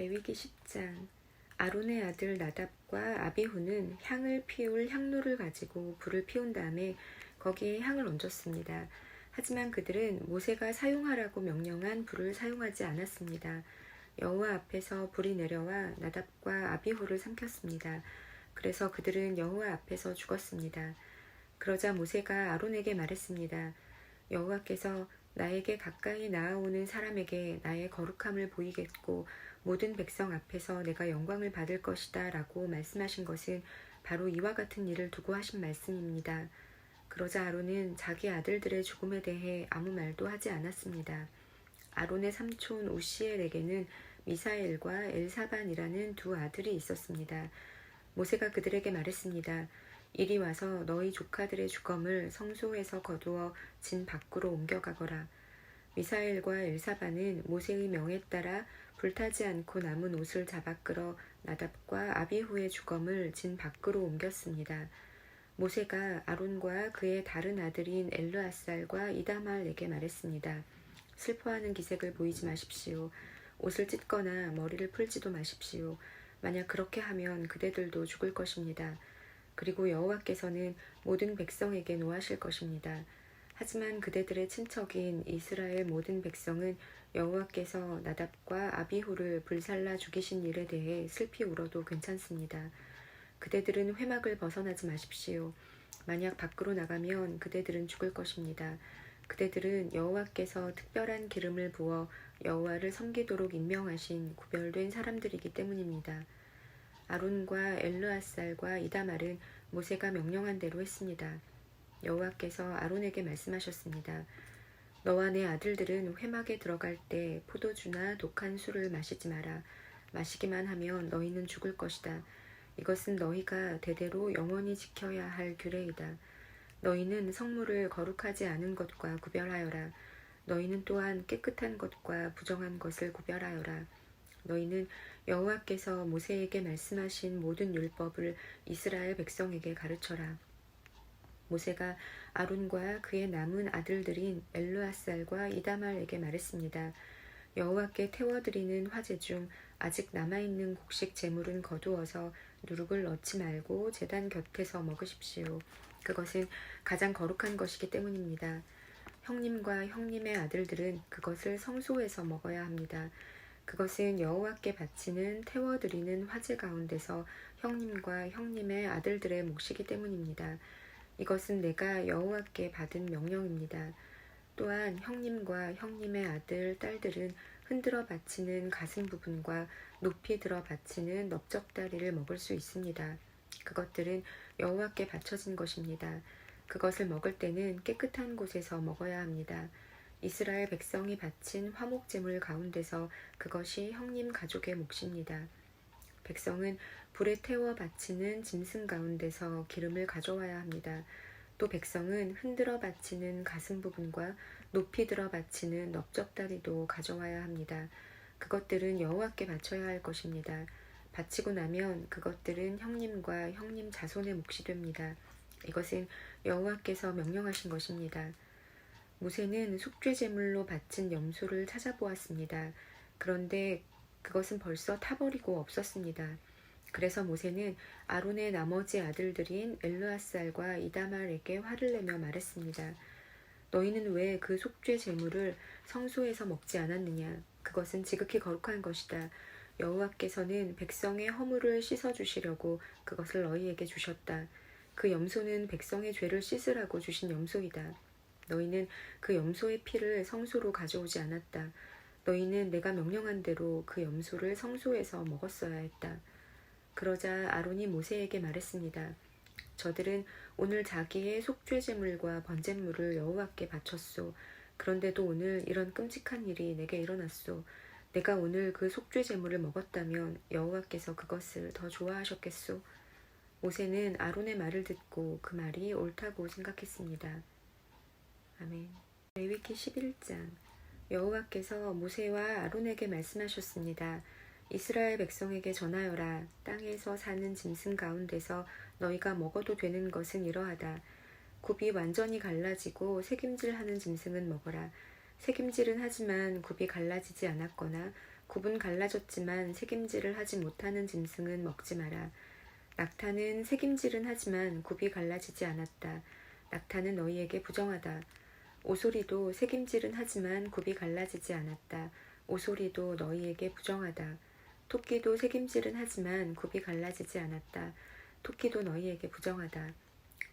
레위기 10장 아론의 아들 나답과 아비후는 향을 피울 향로를 가지고 불을 피운 다음에 거기에 향을 얹었습니다. 하지만 그들은 모세가 사용하라고 명령한 불을 사용하지 않았습니다. 여호와 앞에서 불이 내려와 나답과 아비후를 삼켰습니다. 그래서 그들은 여호와 앞에서 죽었습니다. 그러자 모세가 아론에게 말했습니다. 여호와께서 나에게 가까이 나아오는 사람에게 나의 거룩함을 보이겠고 모든 백성 앞에서 내가 영광을 받을 것이다 라고 말씀하신 것은 바로 이와 같은 일을 두고 하신 말씀입니다. 그러자 아론은 자기 아들들의 죽음에 대해 아무 말도 하지 않았습니다. 아론의 삼촌 우시엘에게는 미사엘과 엘사반이라는 두 아들이 있었습니다. 모세가 그들에게 말했습니다. 이리 와서 너희 조카들의 주검을 성소에서 거두어 진 밖으로 옮겨가거라. 미사엘과 엘사반은 모세의 명에 따라 불타지 않고 남은 옷을 잡아 끌어 나답과 아비후의 주검을 진 밖으로 옮겼습니다. 모세가 아론과 그의 다른 아들인 엘르아살과 이다말에게 말했습니다. 슬퍼하는 기색을 보이지 마십시오. 옷을 찢거나 머리를 풀지도 마십시오. 만약 그렇게 하면 그대들도 죽을 것입니다. 그리고 여호와께서는 모든 백성에게 노하실 것입니다. 하지만 그대들의 친척인 이스라엘 모든 백성은 여호와께서 나답과 아비후를 불살라 죽이신 일에 대해 슬피 울어도 괜찮습니다. 그대들은 회막을 벗어나지 마십시오. 만약 밖으로 나가면 그대들은 죽을 것입니다. 그대들은 여호와께서 특별한 기름을 부어 여호와를 섬기도록 임명하신 구별된 사람들이기 때문입니다. 아론과 엘르아살과 이다말은 모세가 명령한 대로 했습니다. 여호와께서 아론에게 말씀하셨습니다. 너와 내 아들들은 회막에 들어갈 때 포도주나 독한 술을 마시지 마라. 마시기만 하면 너희는 죽을 것이다. 이것은 너희가 대대로 영원히 지켜야 할 규례이다. 너희는 성물을 거룩하지 않은 것과 구별하여라. 너희는 또한 깨끗한 것과 부정한 것을 구별하여라. 너희는 여호와께서 모세에게 말씀하신 모든 율법을 이스라엘 백성에게 가르쳐라. 모세가 아론과 그의 남은 아들들인 엘르아살과 이다말에게 말했습니다. 여호와께 태워드리는 화제 중 아직 남아있는 곡식 재물은 거두어서 누룩을 넣지 말고 제단 곁에서 먹으십시오. 그것은 가장 거룩한 것이기 때문입니다. 형님과 형님의 아들들은 그것을 성소에서 먹어야 합니다. 그것은 여호와께 바치는 태워드리는 화제 가운데서 형님과 형님의 아들들의 몫이기 때문입니다. 이것은 내가 여호와께 받은 명령입니다. 또한 형님과 형님의 아들, 딸들은 흔들어 바치는 가슴 부분과 높이 들어 바치는 넓적다리를 먹을 수 있습니다. 그것들은 여호와께 바쳐진 것입니다. 그것을 먹을 때는 깨끗한 곳에서 먹어야 합니다. 이스라엘 백성이 바친 화목제물 가운데서 그것이 형님 가족의 몫입니다. 백성은 불에 태워 바치는 짐승 가운데서 기름을 가져와야 합니다. 또 백성은 흔들어 바치는 가슴 부분과 높이 들어 바치는 넓적다리도 가져와야 합니다. 그것들은 여호와께 바쳐야 할 것입니다. 바치고 나면 그것들은 형님과 형님 자손의 몫이 됩니다. 이것은 여호와께서 명령하신 것입니다. 모세는 속죄 제물로 바친 염소를 찾아보았습니다. 그런데 그것은 벌써 타버리고 없었습니다. 그래서 모세는 아론의 나머지 아들들인 엘르아살과 이다말에게 화를 내며 말했습니다. 너희는 왜 그 속죄 제물을 성소에서 먹지 않았느냐? 그것은 지극히 거룩한 것이다. 여호와께서는 백성의 허물을 씻어 주시려고 그것을 너희에게 주셨다. 그 염소는 백성의 죄를 씻으라고 주신 염소이다. 너희는 그 염소의 피를 성소로 가져오지 않았다. 너희는 내가 명령한 대로 그 염소를 성소에서 먹었어야 했다. 그러자 아론이 모세에게 말했습니다. 저들은 오늘 자기의 속죄제물과 번제물을 여호와께 바쳤소. 그런데도 오늘 이런 끔찍한 일이 내게 일어났소. 내가 오늘 그 속죄제물을 먹었다면 여호와께서 그것을 더 좋아하셨겠소. 모세는 아론의 말을 듣고 그 말이 옳다고 생각했습니다. 아멘. 레위기 11장 여호와께서 모세와 아론에게 말씀하셨습니다. 이스라엘 백성에게 전하여라. 땅에서 사는 짐승 가운데서 너희가 먹어도 되는 것은 이러하다. 굽이 완전히 갈라지고 색임질하는 짐승은 먹어라. 색임질은 하지만 굽이 갈라지지 않았거나 굽은 갈라졌지만 새김질을 하지 못하는 짐승은 먹지 마라. 낙타는 새김질은 하지만 굽이 갈라지지 않았다. 낙타는 너희에게 부정하다. 오소리도 새김질은 하지만 굽이 갈라지지 않았다. 오소리도 너희에게 부정하다. 토끼도 새김질은 하지만 굽이 갈라지지 않았다. 토끼도 너희에게 부정하다.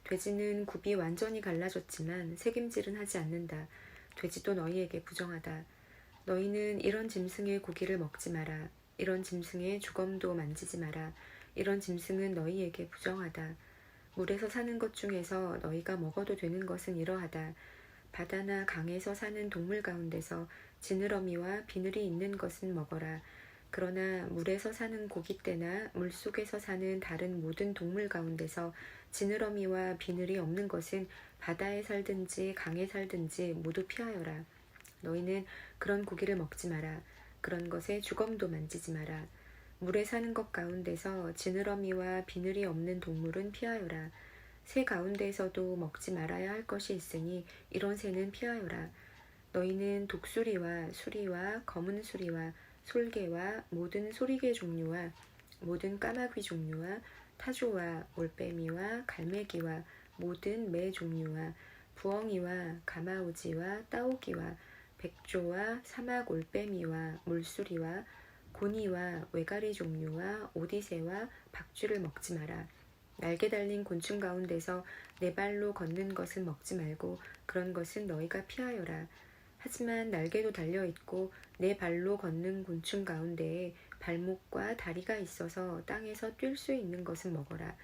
돼지는 굽이 완전히 갈라졌지만 새김질은 하지 않는다. 돼지도 너희에게 부정하다. 너희는 이런 짐승의 고기를 먹지 마라. 이런 짐승의 주검도 만지지 마라. 이런 짐승은 너희에게 부정하다. 물에서 사는 것 중에서 너희가 먹어도 되는 것은 이러하다. 바다나 강에서 사는 동물 가운데서 지느러미와 비늘이 있는 것은 먹어라. 그러나 물에서 사는 고깃대나 물속에서 사는 다른 모든 동물 가운데서 지느러미와 비늘이 없는 것은 바다에 살든지 강에 살든지 모두 피하여라. 너희는 그런 고기를 먹지 마라. 그런 것에 주검도 만지지 마라. 물에 사는 것 가운데서 지느러미와 비늘이 없는 동물은 피하여라. 새 가운데에서도 먹지 말아야 할 것이 있으니 이런 새는 피하여라. 너희는 독수리와 수리와 검은 수리와 솔개와 모든 소리개 종류와 모든 까마귀 종류와 타조와 올빼미와 갈매기와 모든 매 종류와 부엉이와 가마우지와 따오기와 백조와 사막 올빼미와 물수리와 고니와 외가리 종류와 오디새와 박쥐를 먹지 마라. 날개 달린 곤충 가운데서 네 발로 걷는 것은 먹지 말고 그런 것은 너희가 피하여라. 하지만 날개도 달려 있고 네 발로 걷는 곤충 가운데에 발목과 다리가 있어서 땅에서 뛸 수 있는 것은 먹어라.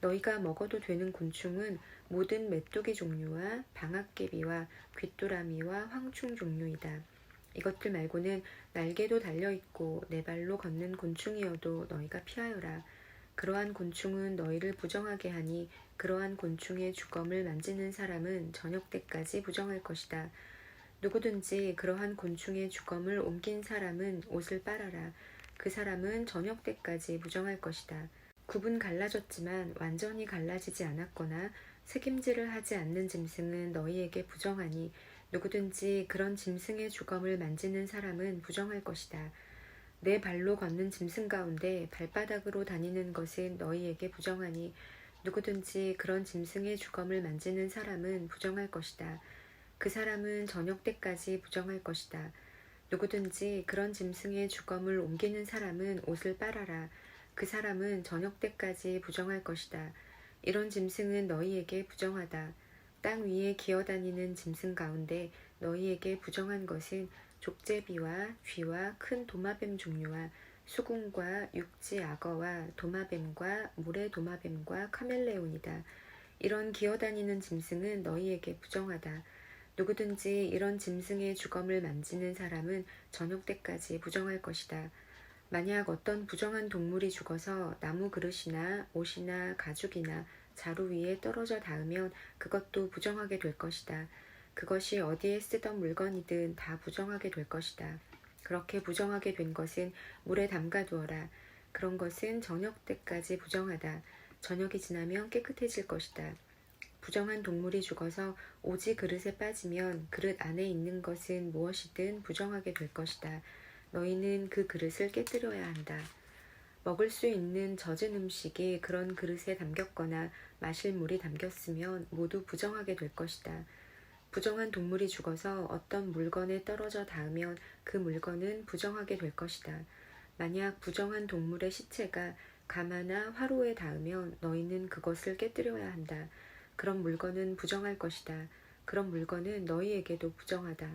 너희가 먹어도 되는 곤충은 모든 메뚜기 종류와 방앗개비와 귀뚜라미와 황충 종류이다. 이것들 말고는 날개도 달려 있고 네 발로 걷는 곤충이어도 너희가 피하여라. 그러한 곤충은 너희를 부정하게 하니 그러한 곤충의 주검을 만지는 사람은 저녁 때까지 부정할 것이다. 누구든지 그러한 곤충의 주검을 옮긴 사람은 옷을 빨아라. 그 사람은 저녁 때까지 부정할 것이다. 굽은 갈라졌지만 완전히 갈라지지 않았거나 색임질을 하지 않는 짐승은 너희에게 부정하니 누구든지 그런 짐승의 주검을 만지는 사람은 부정할 것이다. 내 발로 걷는 짐승 가운데 발바닥으로 다니는 것은 너희에게 부정하니 누구든지 그런 짐승의 주검을 만지는 사람은 부정할 것이다. 그 사람은 저녁 때까지 부정할 것이다. 누구든지 그런 짐승의 주검을 옮기는 사람은 옷을 빨아라. 그 사람은 저녁 때까지 부정할 것이다. 이런 짐승은 너희에게 부정하다. 땅 위에 기어다니는 짐승 가운데 너희에게 부정한 것은 족제비와 쥐와 큰 도마뱀 종류와 수궁과 육지 악어와 도마뱀과 모래 도마뱀과 카멜레온이다. 이런 기어다니는 짐승은 너희에게 부정하다. 누구든지 이런 짐승의 주검을 만지는 사람은 저녁 때까지 부정할 것이다. 만약 어떤 부정한 동물이 죽어서 나무 그릇이나 옷이나 가죽이나 자루 위에 떨어져 닿으면 그것도 부정하게 될 것이다. 그것이 어디에 쓰던 물건이든 다 부정하게 될 것이다. 그렇게 부정하게 된 것은 물에 담가 두어라. 그런 것은 저녁 때까지 부정하다. 저녁이 지나면 깨끗해질 것이다. 부정한 동물이 죽어서 오지 그릇에 빠지면 그릇 안에 있는 것은 무엇이든 부정하게 될 것이다. 너희는 그 그릇을 깨뜨려야 한다. 먹을 수 있는 젖은 음식이 그런 그릇에 담겼거나 마실 물이 담겼으면 모두 부정하게 될 것이다. 부정한 동물이 죽어서 어떤 물건에 떨어져 닿으면 그 물건은 부정하게 될 것이다. 만약 부정한 동물의 시체가 가마나 화로에 닿으면 너희는 그것을 깨뜨려야 한다. 그런 물건은 부정할 것이다. 그런 물건은 너희에게도 부정하다.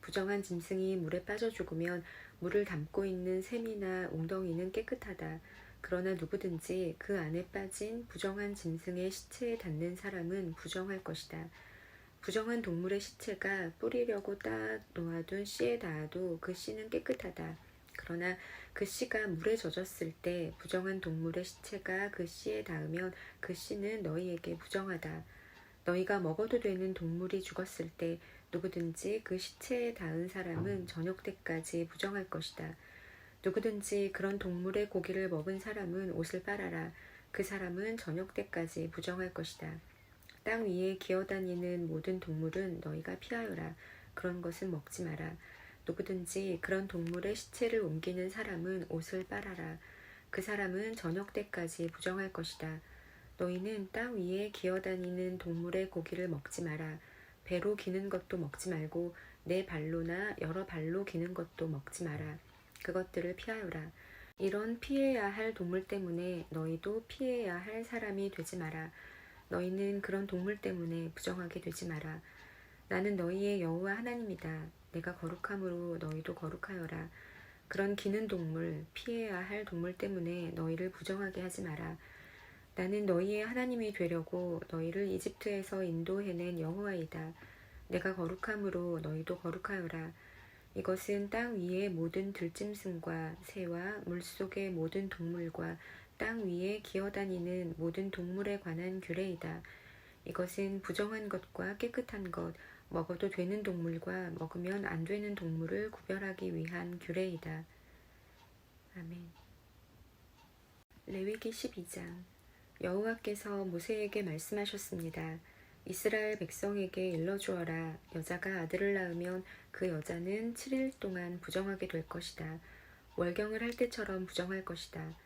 부정한 짐승이 물에 빠져 죽으면 물을 담고 있는 샘이나 웅덩이는 깨끗하다. 그러나 누구든지 그 안에 빠진 부정한 짐승의 시체에 닿는 사람은 부정할 것이다. 부정한 동물의 시체가 뿌리려고 따 놓아둔 씨에 닿아도 그 씨는 깨끗하다. 그러나 그 씨가 물에 젖었을 때 부정한 동물의 시체가 그 씨에 닿으면 그 씨는 너희에게 부정하다. 너희가 먹어도 되는 동물이 죽었을 때 누구든지 그 시체에 닿은 사람은 저녁 때까지 부정할 것이다. 누구든지 그런 동물의 고기를 먹은 사람은 옷을 빨아라. 그 사람은 저녁 때까지 부정할 것이다. 땅 위에 기어다니는 모든 동물은 너희가 피하여라. 그런 것은 먹지 마라. 누구든지 그런 동물의 시체를 옮기는 사람은 옷을 빨아라. 그 사람은 저녁 때까지 부정할 것이다. 너희는 땅 위에 기어다니는 동물의 고기를 먹지 마라. 배로 기는 것도 먹지 말고 네 발로나 여러 발로 기는 것도 먹지 마라. 그것들을 피하여라. 이런 피해야 할 동물 때문에 너희도 피해야 할 사람이 되지 마라. 너희는 그런 동물 때문에 부정하게 되지 마라. 나는 너희의 여호와 하나님이다. 내가 거룩함으로 너희도 거룩하여라. 그런 기는 동물, 피해야 할 동물 때문에 너희를 부정하게 하지 마라. 나는 너희의 하나님이 되려고 너희를 이집트에서 인도해낸 여호와이다. 내가 거룩함으로 너희도 거룩하여라. 이것은 땅 위의 모든 들짐승과 새와 물속의 모든 동물과 땅 위에 기어다니는 모든 동물에 관한 규례이다. 이것은 부정한 것과 깨끗한 것, 먹어도 되는 동물과 먹으면 안 되는 동물을 구별하기 위한 규례이다. 아멘. 레위기 12장 여호와께서 모세에게 말씀하셨습니다. 이스라엘 백성에게 일러주어라. 여자가 아들을 낳으면 그 여자는 7일 동안 부정하게 될 것이다. 월경을 할 때처럼 부정할 것이다.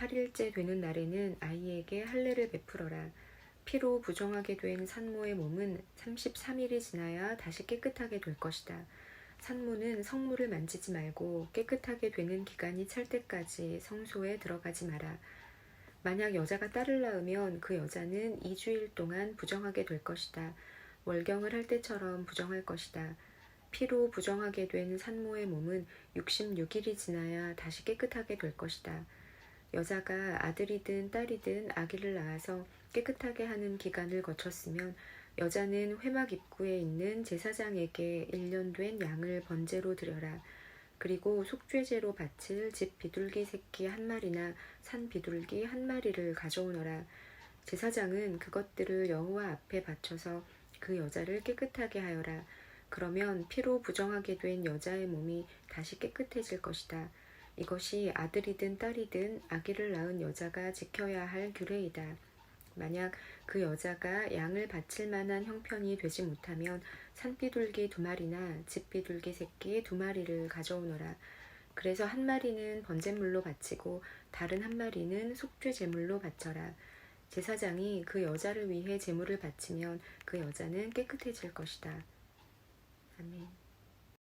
8일째 되는 날에는 아이에게 할례를 베풀어라. 피로 부정하게 된 산모의 몸은 33일이 지나야 다시 깨끗하게 될 것이다. 산모는 성물을 만지지 말고 깨끗하게 되는 기간이 찰 때까지 성소에 들어가지 마라. 만약 여자가 딸을 낳으면 그 여자는 2주일 동안 부정하게 될 것이다. 월경을 할 때처럼 부정할 것이다. 피로 부정하게 된 산모의 몸은 66일이 지나야 다시 깨끗하게 될 것이다. 여자가 아들이든 딸이든 아기를 낳아서 깨끗하게 하는 기간을 거쳤으면 여자는 회막 입구에 있는 제사장에게 1년 된 양을 번제로 드려라. 그리고 속죄제로 바칠 집 비둘기 새끼 한 마리나 산 비둘기 한 마리를 가져오너라. 제사장은 그것들을 여호와 앞에 바쳐서 그 여자를 깨끗하게 하여라. 그러면 피로 부정하게 된 여자의 몸이 다시 깨끗해질 것이다. 이것이 아들이든 딸이든 아기를 낳은 여자가 지켜야 할 규례이다. 만약 그 여자가 양을 바칠 만한 형편이 되지 못하면 산비둘기 두 마리나 집비둘기 새끼 두 마리를 가져오너라. 그래서 한 마리는 번제물로 바치고 다른 한 마리는 속죄 제물로 바쳐라. 제사장이 그 여자를 위해 제물을 바치면 그 여자는 깨끗해질 것이다. 아멘.